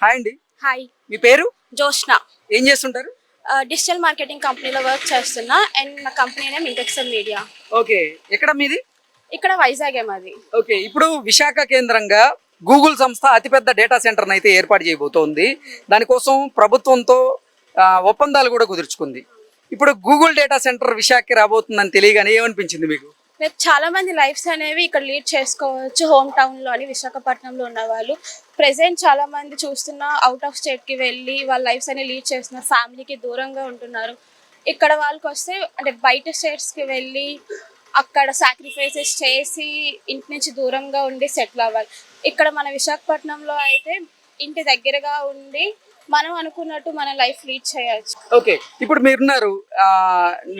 Hi అండి. Hi. మీ పేరు? జోష్న. ఏం చేస్తుంటారు? డిజిటల్ మార్కెటింగ్ కంపెనీలో వర్క్ చేస్తున్నా. అండ్ నా company name Intexal media. Okay. ఎక్కడ మీది? ఇక్కడ వైజాగ్ మాది. ఓకే. ఇప్పుడు విశాఖ కేంద్రంగా గూగుల్ సంస్థ అతిపెద్ద డేటా సెంటర్ని అయితే ఏర్పాటు చేయబోతోంది. దానికోసం ప్రభుత్వంతో ఒప్పందాలు కూడా కుదుర్చుకుంది. ఇప్పుడు గూగుల్ డేటా సెంటర్ విశాఖకి రాబోతుందని తెలియగానే ఏమనిపించింది మీకు? లైక్ చాలా మంది లైఫ్స్ అనేవి ఇక్కడ లీడ్ చేసుకోవచ్చు. హోమ్ టౌన్లోని విశాఖపట్నంలో ఉన్న వాళ్ళు. ప్రెసెంట్ చాలా మంది చూస్తున్న అవుట్ ఆఫ్ స్టేట్కి వెళ్ళి వాళ్ళ లైఫ్స్ అనేవి లీడ్ చేస్తున్నారు ఫ్యామిలీకి దూరంగా ఉంటున్నారు. ఇక్కడ వాళ్ళకి వస్తే అంటే బయట స్టేట్స్కి వెళ్ళి అక్కడ సాక్రిఫైసెస్ చేసి ఇంటి నుంచి దూరంగా ఉండి సెటిల్ అవ్వాలి. ఇక్కడ మన విశాఖపట్నంలో అయితే ఇంటి దగ్గరగా ఉండి మనం అనుకున్నట్టు మన లైఫ్ లీడ్ చేయొచ్చు. ఓకే ఇప్పుడు మీరున్నారు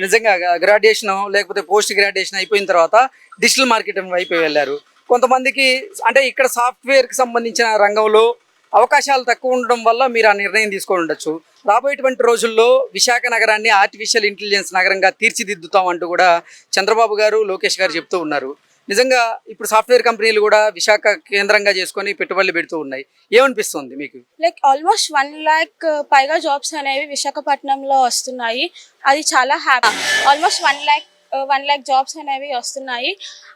నిజంగా గ్రాడ్యుయేషన్ లేకపోతే పోస్ట్ గ్రాడ్యుయేషన్ అయిపోయిన తర్వాత డిజిటల్ మార్కెటింగ్ వైపు వెళ్ళారు. కొంతమందికి అంటే ఇక్కడ సాఫ్ట్వేర్కి సంబంధించిన రంగంలో అవకాశాలు తక్కువ ఉండడం వల్ల మీరు ఆ నిర్ణయం తీసుకొని ఉండొచ్చు. రాబోయేటువంటి రోజుల్లో విశాఖ నగరాన్ని ఆర్టిఫిషియల్ ఇంటెలిజెన్స్ నగరంగా తీర్చిదిద్దుతాం అంటూ కూడా చంద్రబాబు గారు లోకేష్ గారు చెప్తూ ఉన్నారు. నిజంగా ఇప్పుడు సాఫ్ట్వేర్ కంపెనీలు కూడా విశాఖ కేంద్రంగా చేసుకొని పెట్టుబడులు పెడుతూ ఉన్నాయి. ఏమనిపిస్తుంది మీకు? లైక్ ఆల్మోస్ట్ వన్ ల్యాక్ పైగా జాబ్స్ అనేవి విశాఖపట్నంలో వస్తున్నాయి. అది చాలా happy almost one lakh one lakh jobs అనేవి వస్తున్నాయి.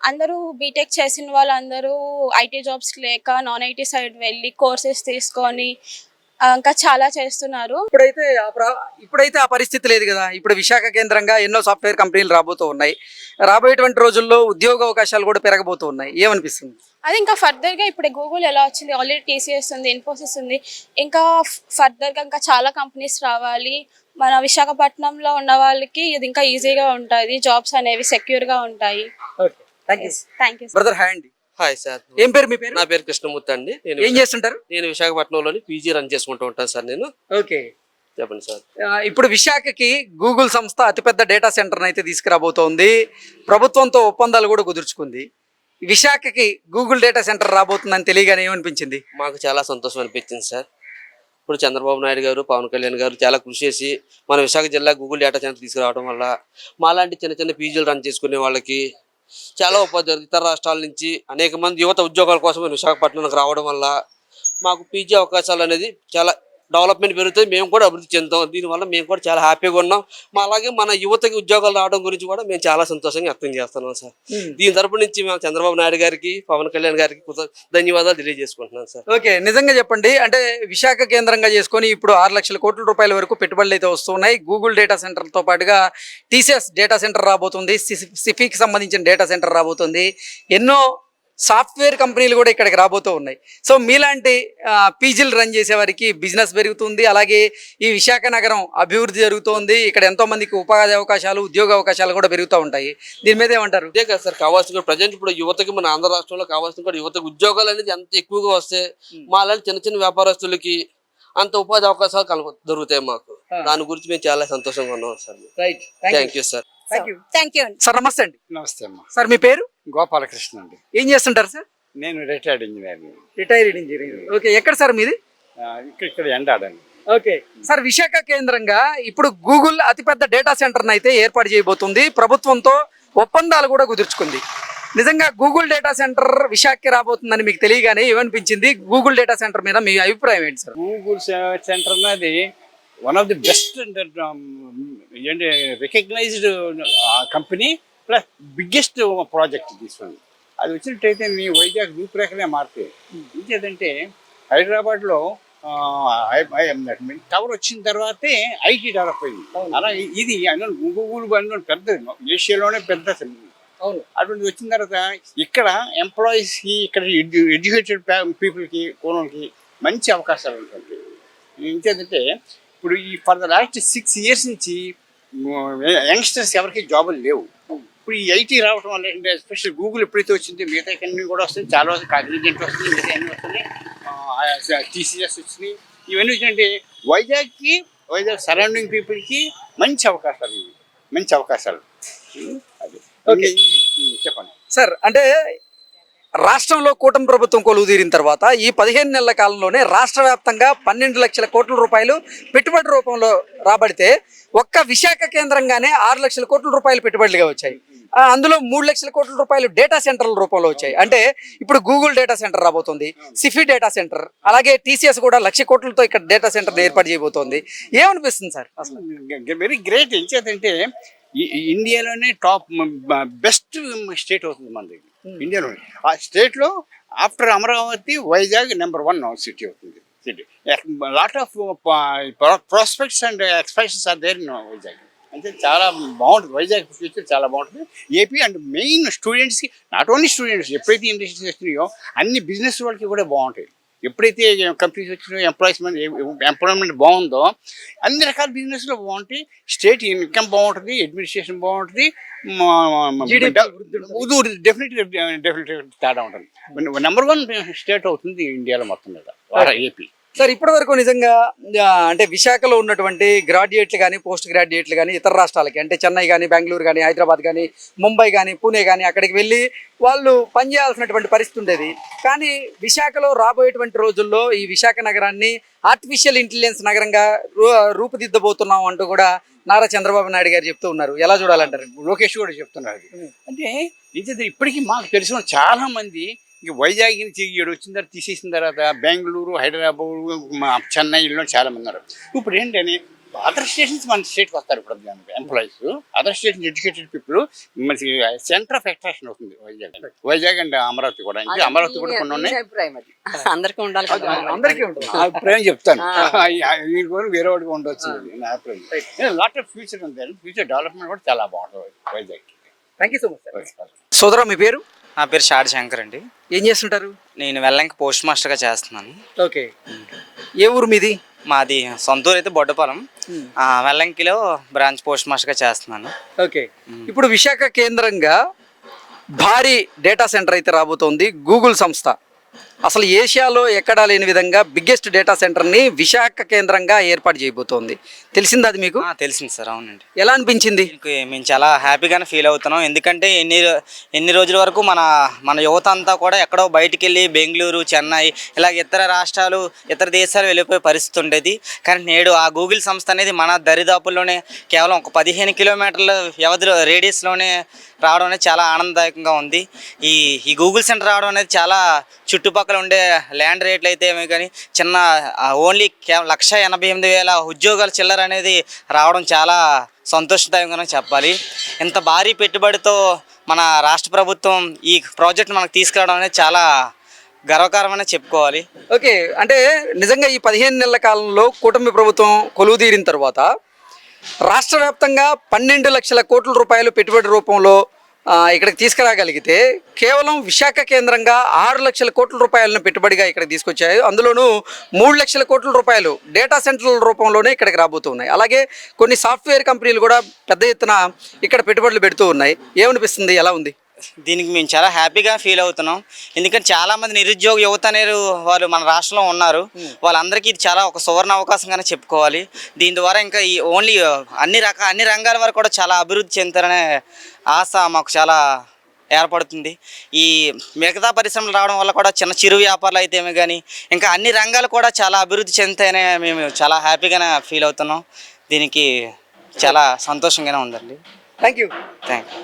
అందరూ బీటెక్ చేసిన వాళ్ళందరూ ఐటీ జాబ్స్ లేక నాన్ ఐటీ సైడ్ వెళ్ళి కోర్సెస్ తీసుకొని ఇంకా చాలా చేస్తున్నారు. ఇప్పుడైతే ఇప్పుడైతే ఆ పరిస్థితి లేదు కదా. ఇప్పుడు విశాఖ కేంద్రంగా ఎన్నో సాఫ్ట్వేర్ కంపెనీలు రాబోతూ ఉన్నాయి. రాబోయేటువంటి రోజుల్లో ఉద్యోగ అవకాశాలు కూడా పెరగబోతూ ఉన్నాయి. ఏమనిపిస్తుంది? అది ఇంకా ఫర్దర్గా ఇప్పుడు గూగుల్ ఎలా వచ్చింది? ఆల్రెడీ టీసీఎస్ ఉంది ఇన్ఫోసిస్ ఉంది. ఇంకా ఫర్దర్గా ఇంకా చాలా కంపెనీస్ రావాలి. మన విశాఖపట్నంలో ఉన్న వాళ్ళకి ఇది ఇంకా ఈజీగా ఉంటుంది. జాబ్స్ అనేవి సెక్యూర్గా ఉంటాయి. Okay thank you brother hi అండి. Hi sir. ఏం పేరు మీ పేరు? నా పేరు కృష్ణమూర్తి అండి. నేను ఏం చేస్తుంటారు? నేను విశాఖపట్నంలోని పీజీ రన్ చేసుకుంటూ ఉంటాను సార్ నేను. ఓకే. చెప్పండి సార్. ఇప్పుడు విశాఖకి గూగుల్ సంస్థ అతిపెద్ద డేటా సెంటర్ని అయితే తీసుకురాబోతోంది. ప్రభుత్వంతో ఒప్పందాలు కూడా కుదుర్చుకుంది. విశాఖకి గూగుల్ డేటా సెంటర్ రాబోతుందని తెలియగానే ఏమనిపించింది? మాకు చాలా సంతోషం అనిపించింది సార్. ఇప్పుడు చంద్రబాబు నాయుడు గారు పవన్ కళ్యాణ్ గారు చాలా కృషి చేసి మన విశాఖ జిల్లా గూగుల్ డేటా సెంటర్ తీసుకురావడం వల్ల మాలాంటి చిన్న చిన్న పీజీలు రన్ చేసుకునే వాళ్ళకి చాలా ఉపాధి ఇతర రాష్ట్రాల నుంచి అనేక మంది యువత ఉద్యోగాల కోసం విశాఖపట్నంకి రావడం వల్ల మాకు పీజీ అవకాశాలు అనేది చాలా డెవలప్మెంట్ పెరుగుతుంది మేము కూడా అభివృద్ధి చెందుతాం. దీనివల్ల మేము కూడా చాలా హ్యాపీగా ఉన్నాం. మా అలాగే మన యువతకి ఉద్యోగాలు రావడం గురించి కూడా మేము చాలా సంతోషంగా వ్యక్తం చేస్తున్నాం సార్. దీని తరపు నుంచి మేము చంద్రబాబు నాయుడు గారికి పవన్ కళ్యాణ్ గారికి ధన్యవాదాలు తెలియజేసుకుంటున్నాను సార్. ఓకే నిజంగా చెప్పండి. అంటే విశాఖ కేంద్రంగా చేసుకొని ఇప్పుడు ఆరు లక్షల కోట్ల రూపాయల వరకు పెట్టుబడులు అయితే వస్తున్నాయి. గూగుల్ డేటా సెంటర్తో పాటుగా టీసీఎస్ డేటా సెంటర్ రాబోతుంది. సిఫికి సంబంధించిన డేటా సెంటర్ రాబోతుంది. ఎన్నో సాఫ్ట్వేర్ కంపెనీలు కూడా ఇక్కడికి రాబోతూ ఉన్నాయి. సో మీలాంటి పీజీలు రన్ చేసే వారికి బిజినెస్ పెరుగుతుంది. అలాగే ఈ విశాఖ నగరం అభివృద్ధి జరుగుతోంది. ఇక్కడ ఎంతో మందికి ఉపాధి అవకాశాలు ఉద్యోగ అవకాశాలు కూడా పెరుగుతూ ఉంటాయి. దీని మీద ఏమంటారు? ఇదే కదా సార్ కావాల్సిన కూడా ప్రజెంట్ ఇప్పుడు యువతకి మన ఆంధ్ర రాష్ట్రంలో కావాల్సిన కూడా యువతకు ఉద్యోగాలు అనేది ఎంత ఎక్కువగా వస్తే మా లాంటి చిన్న చిన్న వ్యాపారస్తులకి అంత ఉపాధి అవకాశాలు కల దొరుకుతాయి మాకు. దాని గురించి మేము చాలా సంతోషంగా ఉన్నాం sir. Right thank you sir thank you thank you sir నమస్తే అండి. నమస్తే అమ్మా. సార్ మీ పేరు? గోపాలకృష్ణ అండి. ఏం చేస్తుంటారు సార్ నేను రిటైర్డ్ ఇంజనీర్ని రిటైర్డ్ ఇంజనీర్ ఓకే ఎక్కడ సార్ మీది? ఇక్కడ ఇక్కడ ఎండాడండి. ఓకే సార్ విశాఖ కేంద్రంగా ఇప్పుడు గూగుల్ అతిపెద్ద డేటా సెంటర్ని అయితే ఏర్పాటు చేయబోతుంది. ప్రభుత్వంతో ఒప్పందాలు కూడా కుదుర్చుకుంది. నిజంగా గూగుల్ డేటా సెంటర్ విశాఖకి రాబోతుందని మీకు తెలియగానే ఏమనిపించింది? గూగుల్ డేటా సెంటర్ మీద మీ అభిప్రాయం ఏంటి సార్ గూగుల్ సెంటర్ అనేది వన్ ఆఫ్ ది బెస్ట్ ఏంటి recognised company plus biggest project తీసుకుంది. అది వచ్చినట్టయితే మీ వైజాగ్ రూపురేఖలే మారుతాయి. ఇంకేదంటే హైదరాబాద్లో టవర్ వచ్చిన తర్వాతే ఐటీ డెవలప్ అయింది. అలా ఇది గూగుల్ అన్న పెద్ద ఏషియాలోనే పెద్ద అవును. అటువంటి వచ్చిన తర్వాత ఇక్కడ ఎంప్లాయీస్కి ఇక్కడ ఎడ్యుకేటెడ్ పీపుల్కి కోనోళ్ళకి మంచి అవకాశాలు ఉంటుంది ఇంకేంటంటే ఇప్పుడు ఈ for the last six years నుంచి యంగ్స్టర్స్ ఎవరికి జాబులు లేవు. ఇప్పుడు ఈ ఐటీ రావడం వల్ల ఏంటంటే ఎస్పెషల్ గూగుల్ ఎప్పుడైతే వచ్చింది మిగతా అన్ని కూడా వస్తుంది చాలా కాగ్నిజెంట్ వస్తుంది మిగతా అన్ని వస్తున్నాయి. టీసీఎస్ వచ్చినాయి. ఇవన్నీ వచ్చినట్టే వైజాగ్కి వైజాగ్ సరౌండింగ్ పీపుల్కి మంచి అవకాశాలు ఇవి. మంచి అవకాశాలు. అది. ఉమ్, చెప్పండి. సార్ అంటే రాష్ట్రంలో కూటమి ప్రభుత్వం కొలువు తీరిన తర్వాత ఈ పదిహేను నెలల కాలంలోనే రాష్ట్ర వ్యాప్తంగా పన్నెండు లక్షల కోట్ల రూపాయలు పెట్టుబడి రూపంలో రాబడితే ఒక్క విశాఖ కేంద్రంగానే ఆరు లక్షల కోట్ల రూపాయలు పెట్టుబడులుగా వచ్చాయి. అందులో మూడు లక్షల కోట్ల రూపాయలు డేటా సెంటర్ల రూపంలో వచ్చాయి. అంటే ఇప్పుడు గూగుల్ డేటా సెంటర్ రాబోతుంది సిఫీ డేటా సెంటర్ అలాగే టీసీఎస్ కూడా లక్ష కోట్లతో ఇక్కడ డేటా సెంటర్ ఏర్పాటు చేయబోతోంది. ఏమనిపిస్తుంది సార్ వెరీ గ్రేట్. ఏం ఇండియాలోనే టాప్ బెస్ట్ స్టేట్ అవుతుంది మన దగ్గర. ఇండియాలో ఆ స్టేట్లో after Amaravati Vizag number one city అవుతుంది. City. Lot of prospects and expectations are there in Vizag. అంటే చాలా బాగుంటుంది. వైజాగ్ ఫ్యూచర్ చాలా బాగుంటుంది. ఏపీ అండ్ మెయిన్ స్టూడెంట్స్కి నాట్ ఓన్లీ స్టూడెంట్స్ ఎప్పుడైతే ఇండస్ట్రీస్ వచ్చినాయో అన్ని బిజినెస్ వాళ్ళకి కూడా బాగుంటాయి. ఎప్పుడైతే కంపెనీస్ వచ్చినాయో ఎంప్లాయ్మెంట్ ఎంప్లాయ్మెంట్ బాగుందో అన్ని రకాల బిజినెస్లో బాగుంటాయి స్టేట్ ఇన్కమ్ బాగుంటుంది అడ్మినిస్ట్రేషన్ బాగుంటుంది GDP డెఫినెట్గా డెఫినెట్గా తేడా ఉంటుంది. నెంబర్ వన్ స్టేట్ అవుతుంది ఇండియాలో మొత్తం మీద ఏపీ సార్ ఇప్పటి వరకు నిజంగా అంటే విశాఖలో ఉన్నటువంటి గ్రాడ్యుయేట్లు కానీ పోస్ట్ గ్రాడ్యుయేట్లు కానీ ఇతర రాష్ట్రాలకి అంటే చెన్నై కానీ బెంగళూరు కానీ హైదరాబాద్ కానీ ముంబై కానీ పూణే కానీ అక్కడికి వెళ్ళి వాళ్ళు పనిచేయాల్సినటువంటి పరిస్థితి ఉండేది. కానీ విశాఖలో రాబోయేటువంటి రోజుల్లో ఈ విశాఖ నగరాన్ని ఆర్టిఫిషియల్ ఇంటెలిజెన్స్ నగరంగా రూ- రూపుదిద్దబోతున్నాం అంటూ కూడా నారా చంద్రబాబు నాయుడు గారు చెప్తూ ఉన్నారు. ఎలా చూడాలంటారు? లోకేష్ కూడా చెప్తున్నారు. అంటే ఇది ఇప్పటికీ మాకు తెలిసిన చాలా మంది ఇంక వైజాగ్ నుంచి ఈడు వచ్చిన తర్వాత తీసేసిన తర్వాత బెంగళూరు హైదరాబాద్ మా చెన్నైలో చాలా మంది ఉన్నారు. ఇప్పుడు ఏంటని అదర్ స్టేషన్స్ మన స్టేట్కి వస్తారు ఇప్పుడు employees other station educated people మనకి సెంటర్ ఆఫ్ అట్రాక్షన్ అవుతుంది వైజాగ్. వైజాగ్ అండ్ అమరావతి కూడా. ఇంకా అమరావతి కూడా కొన్ని ఉన్నాయి. అందరికీ ఉండాలి కదా. అందరికీ ఉంటుంది. ఆ అభిప్రాయం చెప్తాను. వేరే వాడికి ఉండొచ్చు నా అభిప్రాయం. లాట్ ఆఫ్ ఫ్యూచర్ ఉంది. ఫ్యూచర్ డెవలప్మెంట్ కూడా చాలా బాగుంటుంది Vizag thank you so much sir సోదరా మీ పేరు? నా పేరు షాడ్ శంకర్ అండి. ఏం చేస్తుంటారు? నేను వెల్లంకి పోస్ట్ మాస్టర్గా చేస్తున్నాను. ఓకే. ఏ ఊరు మీది? మాది సొంత ఊరు అయితే బొడ్డపాలెం ఆ, వెల్లంకిలో బ్రాంచ్ పోస్ట్ మాస్టర్గా చేస్తున్నాను. ఓకే. ఇప్పుడు విశాఖ కేంద్రంగా భారీ డేటా సెంటర్ అయితే రాబోతోంది గూగుల్ సంస్థ. అసలు ఏషియాలో ఎక్కడా లేని విధంగా బిగ్గెస్ట్ డేటా సెంటర్ని విశాఖ కేంద్రంగా ఏర్పాటు చేయబోతోంది. తెలిసింది అది మీకు? తెలిసింది సార్ అవునండి. ఎలా అనిపించింది? మేము చాలా హ్యాపీగానే ఫీల్ అవుతున్నాం. ఎందుకంటే ఎన్ని ఎన్ని రోజుల వరకు మన మన యువత అంతా కూడా ఎక్కడో బయటికి వెళ్ళి బెంగళూరు చెన్నై ఇలా ఇతర రాష్ట్రాలు ఇతర దేశాలు వెళ్ళిపోయే పరిస్థితి ఉండేది. కానీ నేడు ఆ గూగుల్ సంస్థ అనేది మన దరిదాపుల్లోనే కేవలం ఒక పదిహేను కిలోమీటర్ల వ్యవధిలో రేడియస్లోనే రావడం అనేది చాలా ఆనందదాయకంగా ఉంది. ఈ ఈ గూగుల్ సెంటర్ రావడం అనేది చాలా చుట్టుపక్కల ఉండే ల్యాండ్ రేట్లు అయితే ఏమి కానీ చిన్న ఓన్లీ లక్ష ఎనభై ఎనిమిది వేల ఉద్యోగాల చిల్లర అనేది రావడం చాలా సంతోషదాయకంగా చెప్పాలి. ఇంత భారీ పెట్టుబడితో మన రాష్ట్ర ప్రభుత్వం ఈ ప్రాజెక్ట్ మనకు తీసుకురావడం అనేది చాలా గర్వకారమనే చెప్పుకోవాలి. ఓకే అంటే నిజంగా ఈ పదిహేను నెలల కాలంలో కూటమి ప్రభుత్వం కొలువు తీరిన తర్వాత రాష్ట్ర వ్యాప్తంగా పన్నెండు లక్షల కోట్ల రూపాయలు పెట్టుబడి రూపంలో ఇక్కడికి తీసుకురాగలిగితే కేవలం విశాఖ కేంద్రంగా ఆరు లక్షల కోట్ల రూపాయలను పెట్టుబడిగా ఇక్కడికి తీసుకొచ్చాయి. అందులోనూ మూడు లక్షల కోట్ల రూపాయలు డేటా సెంటర్ల రూపంలోనే ఇక్కడికి రాబోతున్నాయి. అలాగే కొన్ని సాఫ్ట్వేర్ కంపెనీలు కూడా పెద్ద ఎత్తున ఇక్కడ పెట్టుబడులు పెడుతూ ఉన్నాయి. ఏమనిపిస్తుంది? ఎలా ఉంది? దీనికి మేము చాలా హ్యాపీగా ఫీల్ అవుతున్నాం. ఎందుకంటే చాలా మంది నిరుద్యోగ యువత అనేది వాళ్ళు మన రాష్ట్రంలో ఉన్నారు. వాళ్ళందరికీ ఇది చాలా ఒక సువర్ణ అవకాశంగానే చెప్పుకోవాలి. దీని ద్వారా ఇంకా ఈ ఓన్లీ అన్ని రకాల అన్ని రంగాల వరకు కూడా చాలా అభివృద్ధి చెందుతారనే ఆశ మాకు చాలా ఏర్పడుతుంది. ఈ మిగతా పరిశ్రమలు రావడం వల్ల కూడా చిన్న చిరు వ్యాపారాలు అయితేమే కానీ ఇంకా అన్ని రంగాలు కూడా చాలా అభివృద్ధి చెందుతాయనే మేము చాలా హ్యాపీగానే ఫీల్ అవుతున్నాం. దీనికి చాలా సంతోషంగానే ఉందండి. Thank you thank you